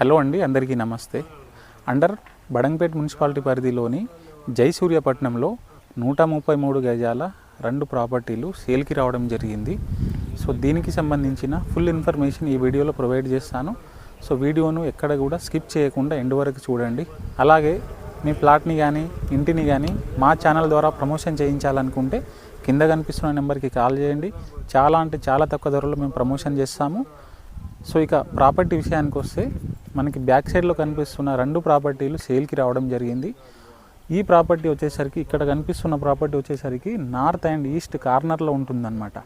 Hello అండి అందరికీ నమస్తే. అండర్ బడంగపేట్ మున్సిపాలిటీ పరిధిలోని జయసూర్యపట్నంలో నూట ముప్పై మూడు గజాల రెండు ప్రాపర్టీలు సేల్కి రావడం జరిగింది. సో దీనికి సంబంధించిన ఫుల్ ఇన్ఫర్మేషన్ ఈ వీడియోలో ప్రొవైడ్ చేస్తాను. సో వీడియోను ఎక్కడ కూడా స్కిప్ చేయకుండా ఎండ్ వరకు చూడండి. అలాగే మీ ప్లాట్ని కానీ ఇంటిని కానీ మా ఛానల్ ద్వారా ప్రమోషన్ చేయించాలనుకుంటే కింద కనిపిస్తున్న నెంబర్కి కాల్ చేయండి. చాలా అంటే చాలా తక్కువ ధరలో మేము ప్రమోషన్ చేస్తాము. సో ఇక ప్రాపర్టీ విషయానికి వస్తే మనకి బ్యాక్ సైడ్లో కనిపిస్తున్న రెండు ప్రాపర్టీలు సేల్కి రావడం జరిగింది. ఈ ప్రాపర్టీ వచ్చేసరికి ఇక్కడ కనిపిస్తున్న ప్రాపర్టీ వచ్చేసరికి నార్త్ అండ్ ఈస్ట్ కార్నర్లో ఉంటుందన్నమాట.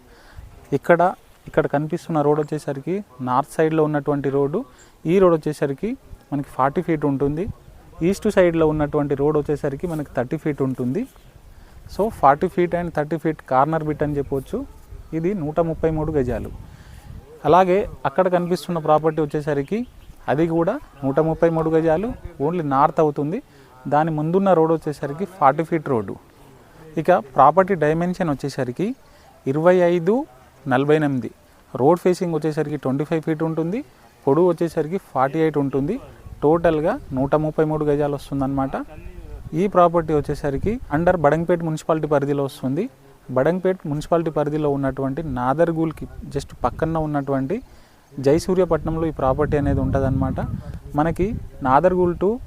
ఇక్కడ ఇక్కడ కనిపిస్తున్న రోడ్ వచ్చేసరికి నార్త్ సైడ్లో ఉన్నటువంటి రోడ్డు ఈ రోడ్ వచ్చేసరికి మనకి ఫార్టీ ఫీట్ ఉంటుంది. ఈస్ట్ సైడ్లో ఉన్నటువంటి రోడ్ వచ్చేసరికి మనకి థర్టీ ఫీట్ ఉంటుంది. So forty feet and thirty feet corner bit అని చెప్పవచ్చు ఇది నూట ముప్పై మూడు గజాలు. అలాగే అక్కడ కనిపిస్తున్న ప్రాపర్టీ వచ్చేసరికి అది కూడా నూట ముప్పై మూడు గజాలు ఓన్లీ నార్త్ అవుతుంది. దాని ముందున్న రోడ్ వచ్చేసరికి ఫార్టీ ఫీట్ రోడ్డు. ఇక ప్రాపర్టీ డైమెన్షన్ వచ్చేసరికి ఇరవై ఐదు నలభై ఎనిమిది. రోడ్ ఫేసింగ్ వచ్చేసరికి ట్వంటీ ఫైవ్ ఫీట్ ఉంటుంది. పొడవు వచ్చేసరికి ఫార్టీ ఎయిట్ ఉంటుంది. టోటల్గా నూట ముప్పై మూడు గజాలు వస్తుందన్నమాట. ఈ ప్రాపర్టీ వచ్చేసరికి అండర్ బడంగపేట్ మున్సిపాలిటీ పరిధిలో వస్తుంది. బడంగపేట్ మున్సిపాలిటీ పరిధిలో ఉన్నటువంటి నాదర్గూల్కి జస్ట్ పక్కన ఉన్నటువంటి జయసూర్యపట్నంలో ఈ ప్రాపర్టీ అనేది ఉంటుందన్నమాట. మనకి నాదర్గూల్ టు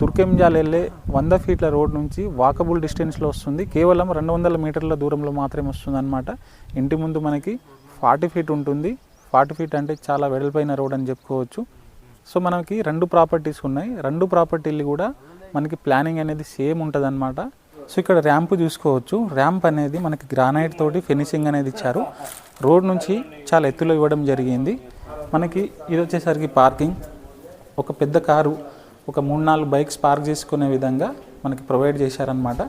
తుర్కెంజాల్ వెళ్ళే వంద ఫీట్ల రోడ్ నుంచి వాకబుల్ డిస్టెన్స్లో వస్తుంది. కేవలం రెండు వందల మీటర్ల దూరంలో మాత్రమే వస్తుందన్నమాట. ఇంటి ముందు మనకి ఫార్టీ ఫీట్ ఉంటుంది. ఫార్టీ ఫీట్ అంటే చాలా వెడల్పైన రోడ్ అని చెప్పుకోవచ్చు. సో మనకి రెండు ప్రాపర్టీస్ ఉన్నాయి. రెండు ప్రాపర్టీలు కూడా మనకి ప్లానింగ్ అనేది సేమ్ ఉంటుందన్నమాట. సో ఇక్కడ ర్యాంప్ చూసుకోవచ్చు. ర్యాంప్ అనేది మనకి గ్రానైట్ తోటి ఫినిషింగ్ అనేది ఇచ్చారు. రోడ్ నుంచి చాలా ఎత్తులో ఇవ్వడం జరిగింది. మనకి ఇది వచ్చేసరికి పార్కింగ్. ఒక పెద్ద కారు ఒక మూడు నాలుగు బైక్స్ పార్క్ చేసుకునే విధంగా మనకి ప్రొవైడ్ చేశారనమాట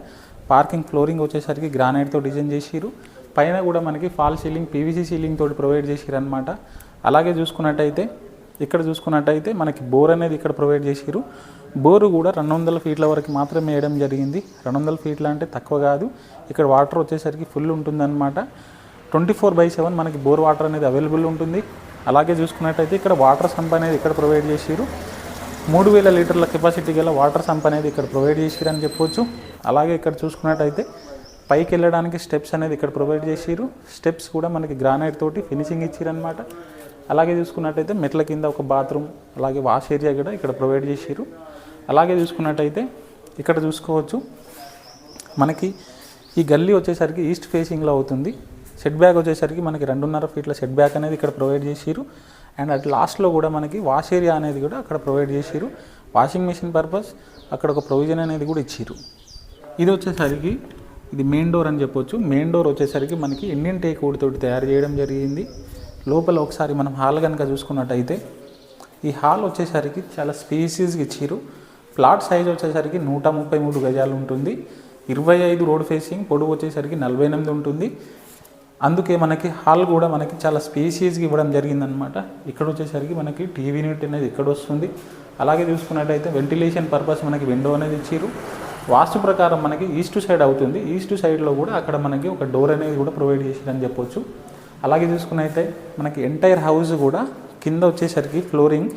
పార్కింగ్ ఫ్లోరింగ్ వచ్చేసరికి గ్రానైట్తో డిజైన్ చేసిరు పైన కూడా మనకి ఫాల్ సీలింగ్ పీవీసీ సీలింగ్ తోటి ప్రొవైడ్ చేసిరనమాట అలాగే చూసుకున్నట్టయితే ఇక్కడ చూసుకున్నట్టయితే మనకి బోర్ అనేది ఇక్కడ ప్రొవైడ్ చేసిరు బోరు కూడా రెండు వందల ఫీట్ల వరకు మాత్రమే వేయడం జరిగింది. రెండు వందల ఫీట్ల అంటే తక్కువ కాదు. ఇక్కడ వాటర్ వచ్చేసరికి ఫుల్ ఉంటుందన్నమాట. ట్వంటీ ఫోర్ బై సెవెన్ మనకి బోర్ వాటర్ అనేది అవైలబుల్ ఉంటుంది. అలాగే చూసుకున్నట్టయితే ఇక్కడ వాటర్ సంప్ అనేది ఇక్కడ ప్రొవైడ్ చేసిరు మూడు వేల లీటర్ల కెపాసిటీ గల వాటర్ సంప్ అనేది ఇక్కడ ప్రొవైడ్ చేసిరని చెప్పొచ్చు. అలాగే ఇక్కడ చూసుకున్నట్టయితే పైకి వెళ్ళడానికి స్టెప్స్ అనేది ఇక్కడ ప్రొవైడ్ చేసిరు స్టెప్స్ కూడా మనకి గ్రానైట్ తోటి ఫినిషింగ్ ఇచ్చిరనమాట అలాగే చూసుకున్నట్టయితే మెట్ల కింద ఒక బాత్రూమ్ అలాగే వాష్ ఏరియా కూడా ఇక్కడ ప్రొవైడ్ చేసిరు అలాగే చూసుకున్నట్టయితే ఇక్కడ చూసుకోవచ్చు. మనకి ఈ గల్లీ వచ్చేసరికి ఈస్ట్ ఫేసింగ్లో అవుతుంది. సెట్ బ్యాక్ వచ్చేసరికి మనకి రెండున్నర ఫీట్ల సెట్ బ్యాక్ అనేది ఇక్కడ ప్రొవైడ్ చేసిరు అండ్ అట్ లాస్ట్లో కూడా మనకి వాష్ ఏరియా అనేది కూడా అక్కడ ప్రొవైడ్ చేసిరు వాషింగ్ మెషిన్ పర్పస్ అక్కడ ఒక ప్రొవిజన్ అనేది కూడా ఇచ్చిరు ఇది వచ్చేసరికి ఇది మెయిన్ డోర్ అని చెప్పొచ్చు. మెయిన్ డోర్ వచ్చేసరికి మనకి ఇండియన్ టేక్ వుడ్ తోటి తయారు చేయడం జరిగింది. లోపల ఒకసారి మనం హాల్ కనుక చూసుకున్నట్టయితే ఈ హాల్ వచ్చేసరికి చాలా స్పేసీస్గా ఇచ్చిరు ప్లాట్ సైజ్ వచ్చేసరికి నూట ముప్పై మూడు గజాలు ఉంటుంది. ఇరవై ఐదు రోడ్ ఫేసింగ్ పొడవు వచ్చేసరికి నలభై ఎనిమిది ఉంటుంది. అందుకే మనకి హాల్ కూడా మనకి చాలా స్పేసియస్గా ఇవ్వడం జరిగిందనమాట ఇక్కడ వచ్చేసరికి మనకి టీవీ యూనిట్ అనేది ఇక్కడ వస్తుంది. అలాగే చూసుకున్నట్టయితే వెంటిలేషన్ పర్పస్ మనకి విండో అనేది ఇచ్చారు వాస్తు ప్రకారం మనకి ఈస్ట్ సైడ్ అవుతుంది. ఈస్ట్ సైడ్లో కూడా అక్కడ మనకి ఒక డోర్ అనేది కూడా ప్రొవైడ్ చేసిందని చెప్పొచ్చు. అలాగే చూసుకున్నైతే మనకి ఎంటైర్ హౌస్ కూడా కింద వచ్చేసరికి ఫ్లోరింగ్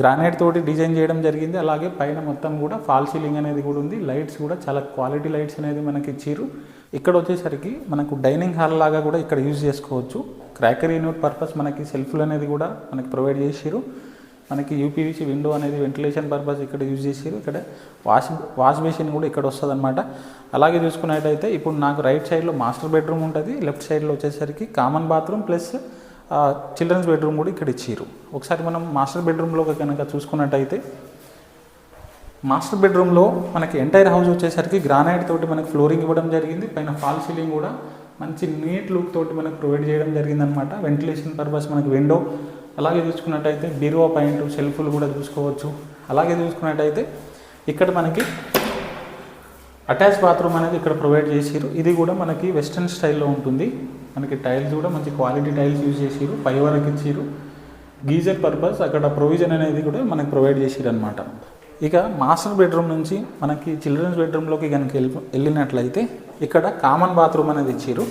గ్రానైట్ తోటి డిజైన్ చేయడం జరిగింది. అలాగే పైన మొత్తం కూడా ఫాల్ సీలింగ్ అనేది కూడా ఉంది. లైట్స్ కూడా చాలా క్వాలిటీ లైట్స్ అనేది మనకి ఇచ్చారు ఇక్కడ వచ్చేసరికి మనకు డైనింగ్ హాల్ లాగా కూడా ఇక్కడ యూజ్ చేసుకోవచ్చు. క్రాకరీ యూనిట్ పర్పస్ మనకి సెల్ఫ్లు అనేది కూడా మనకి ప్రొవైడ్ చేసిరు మనకి యూపీవీసీ విండో అనేది వెంటిలేషన్ పర్పస్ ఇక్కడ యూజ్ చేసిరు ఇక్కడ వాష్ వాష్ బేసిన్ కూడా ఇక్కడ వస్తుంది అనమాట అలాగే చూసుకున్నట్టయితే ఇప్పుడు నాకు రైట్ సైడ్లో మాస్టర్ బెడ్రూమ్ ఉంటుంది. లెఫ్ట్ సైడ్లో వచ్చేసరికి common bathroom plus children's bedroom కూడా ఇక్కడ ఇచ్చిరు ఒకసారి మనం మాస్టర్ బెడ్రూమ్లో కనుక చూసుకున్నట్టయితే మాస్టర్ బెడ్రూమ్లో మనకి ఎంటైర్ హౌస్ వచ్చేసరికి గ్రానైట్ తోటి మనకి ఫ్లోరింగ్ ఇవ్వడం జరిగింది. పైన ఫాల్ సీలింగ్ కూడా మంచి నీట్ లుక్ తోటి మనకు ప్రొవైడ్ చేయడం జరిగింది అనమాట వెంటిలేషన్ పర్పస్ మనకి విండో అలాగే చూసుకున్నట్టయితే బీరువా పాయింట్ సెల్ఫ్లు కూడా చూసుకోవచ్చు. అలాగే చూసుకున్నట్టయితే ఇక్కడ మనకి అటాచ్ బాత్రూమ్ అనేది ఇక్కడ ప్రొవైడ్ చేసిరు ఇది కూడా మనకి వెస్ట్రన్ స్టైల్లో ఉంటుంది. మనకి టైల్స్ కూడా మంచి క్వాలిటీ టైల్స్ యూజ్ చేసిరు పై వరకు ఇచ్చిరు గీజర్ పర్పస్ అక్కడ ప్రొవిజన్ అనేది కూడా మనకి ప్రొవైడ్ చేసిరు అనమాట ఇక మాస్టర్ బెడ్రూమ్ నుంచి మనకి చిల్డ్రన్స్ బెడ్రూమ్లోకి కనుక వెళ్ళి వెళ్ళినట్లయితే ఇక్కడ కామన్ బాత్రూమ్ అనేది ఇచ్చారు.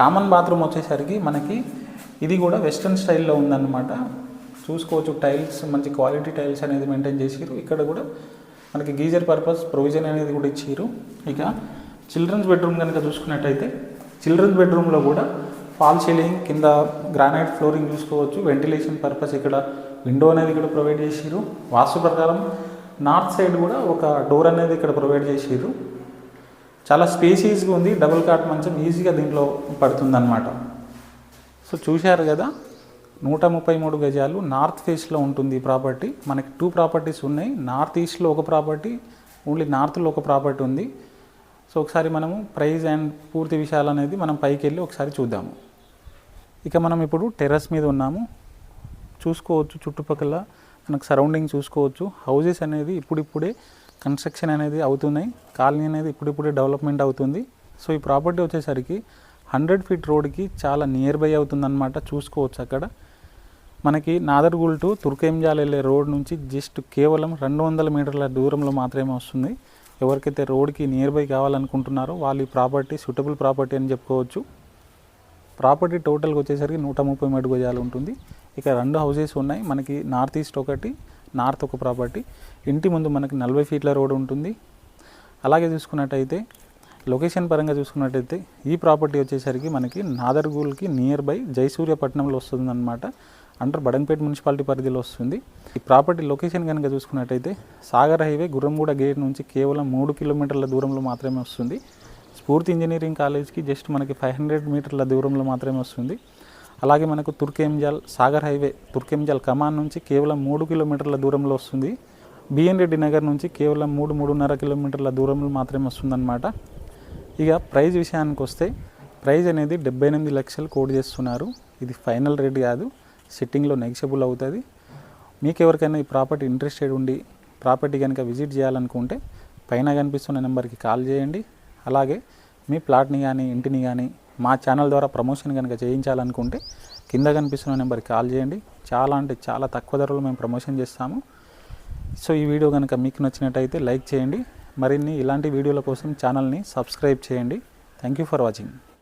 కామన్ బాత్రూమ్ వచ్చేసరికి మనకి ఇది కూడా వెస్ట్రన్ స్టైల్లో ఉందన్నమాట. చూసుకోవచ్చు టైల్స్ మంచి క్వాలిటీ టైల్స్ అనేది మెయింటైన్ చేసిరు. ఇక్కడ కూడా మనకి గీజర్ పర్పస్ ప్రొవిజన్ అనేది కూడా ఇచ్చారు. ఇక చిల్డ్రన్స్ బెడ్రూమ్ కనుక చూసుకున్నట్టయితే చిల్డ్రన్స్ బెడ్రూమ్లో కూడా ఫాల్ సీలింగ్ కింద గ్రానైట్ ఫ్లోరింగ్ చూసుకోవచ్చు. వెంటిలేషన్ పర్పస్ ఇక్కడ విండో అనేది కూడా ప్రొవైడ్ చేసిరు. వాస్తు ప్రకారం నార్త్ సైడ్ కూడా ఒక డోర్ అనేది ఇక్కడ ప్రొవైడ్ చేసారు చాలా స్పేసీస్గా ఉంది డబుల్ కాట్ మంచం ఈజీగా దీంట్లో పడుతుందన్నమాట. సో చూశారు కదా నూట ముప్పై మూడు గజాలు నార్త్ ఫేస్లో ఉంటుంది ఈ ప్రాపర్టీ. మనకి టూ ప్రాపర్టీస్ ఉన్నాయి నార్త్ ఈస్ట్లో ఒక ప్రాపర్టీ ఓన్లీ నార్త్లో ఒక ప్రాపర్టీ ఉంది. సో ఒకసారి మనము ప్రైజ్ అండ్ పూర్తి విషయాలు అనేది మనం పైకి వెళ్ళి ఒకసారి చూద్దాము. ఇక మనం ఇప్పుడు టెర్రస్ మీద ఉన్నాము. చూసుకోవచ్చు చుట్టుపక్కల మనకు సరౌండింగ్ చూసుకోవచ్చు. హౌజెస్ అనేది ఇప్పుడిప్పుడే కన్స్ట్రక్షన్ అనేది అవుతున్నాయి. కాలనీ అనేది ఇప్పుడిప్పుడే డెవలప్మెంట్ అవుతుంది. సో ఈ ప్రాపర్టీ వచ్చేసరికి హండ్రెడ్ ఫీట్ రోడ్కి చాలా నియర్ బై అవుతుందన్నమాట. చూసుకోవచ్చు అక్కడ. మనకి నాదర్గుల్ టు తుర్కేంజాల్ వెళ్ళే రోడ్ నుంచి జస్ట్ కేవలం రెండు వందల మీటర్ల దూరంలో మాత్రమే వస్తుంది. ఎవరికైతే రోడ్కి నియర్ బై కావాలనుకుంటున్నారో వాళ్ళు ఈ ప్రాపర్టీ సూటబుల్ ప్రాపర్టీ అని చెప్పుకోవచ్చు. ప్రాపర్టీ టోటల్గా వచ్చేసరికి నూట ముప్పై మూడు గజాలు ఉంటుంది. ఇక రెండు హౌసెస్ ఉన్నాయి. మనకి నార్త్ ఈస్ట్ ఒకటి నార్త్ ఒక ప్రాపర్టీ. ఇంటి ముందు మనకి నలభై ఫీట్ల రోడ్ ఉంటుంది. అలాగే చూసుకున్నట్టయితే లొకేషన్ పరంగా చూసుకున్నట్టయితే ఈ ప్రాపర్టీ వచ్చేసరికి మనకి నాదర్గూల్కి నియర్ బై జయసూర్యపట్నంలో వస్తుందన్నమాట. అండర్ బడంపేట మున్సిపాలిటీ పరిధిలో వస్తుంది. ఈ ప్రాపర్టీ లొకేషన్ కనుక చూసుకున్నట్టయితే సాగర్ హైవే గుర్రంగూడ గేట్ నుంచి కేవలం మూడు కిలోమీటర్ల దూరంలో మాత్రమే వస్తుంది. స్ఫూర్తి ఇంజనీరింగ్ కాలేజ్కి జస్ట్ మనకి ఫైవ్ హండ్రెడ్ మీటర్ల దూరంలో మాత్రమే వస్తుంది. అలాగే మనకు తుర్కేంజల్ సాగర్ హైవే తుర్కేంజల్ కమాన్ నుంచి కేవలం మూడు కిలోమీటర్ల దూరంలో వస్తుంది. బిఎన్ రెడ్డి నగర్ నుంచి కేవలం మూడు మూడున్నర కిలోమీటర్ల దూరంలో మాత్రమే వస్తుందన్నమాట. ఇక ప్రైజ్ విషయానికి వస్తే ప్రైజ్ అనేది డెబ్బై ఎనిమిది లక్షలు కోడ్ చేస్తున్నారు. ఇది ఫైనల్ రేట్ కాదు సిట్టింగ్లో నెగిషియబుల్ అవుతుంది. మీకు ఎవరికైనా ఈ ప్రాపర్టీ ఇంట్రెస్టెడ్ ఉండి ప్రాపర్టీ కనుక విజిట్ చేయాలనుకుంటే పైన కనిపిస్తున్న నెంబర్కి కాల్ చేయండి. అలాగే మీ ప్లాట్ని కానీ ఇంటిని కానీ మా ఛానల్ ద్వారా ప్రమోషన్ కనుక చేయించాలనుకుంటే కింద కనిపిస్తున్న నెంబర్కి కాల్ చేయండి. చాలా అంటే చాలా తక్కువ ధరలో మేము ప్రమోషన్ చేస్తాము. సో ఈ వీడియో కనుక మీకు నచ్చినట్టయితే లైక్ చేయండి. మరిన్ని ఇలాంటి వీడియోల కోసం ఛానల్ని సబ్స్క్రైబ్ చేయండి. Thank you for watching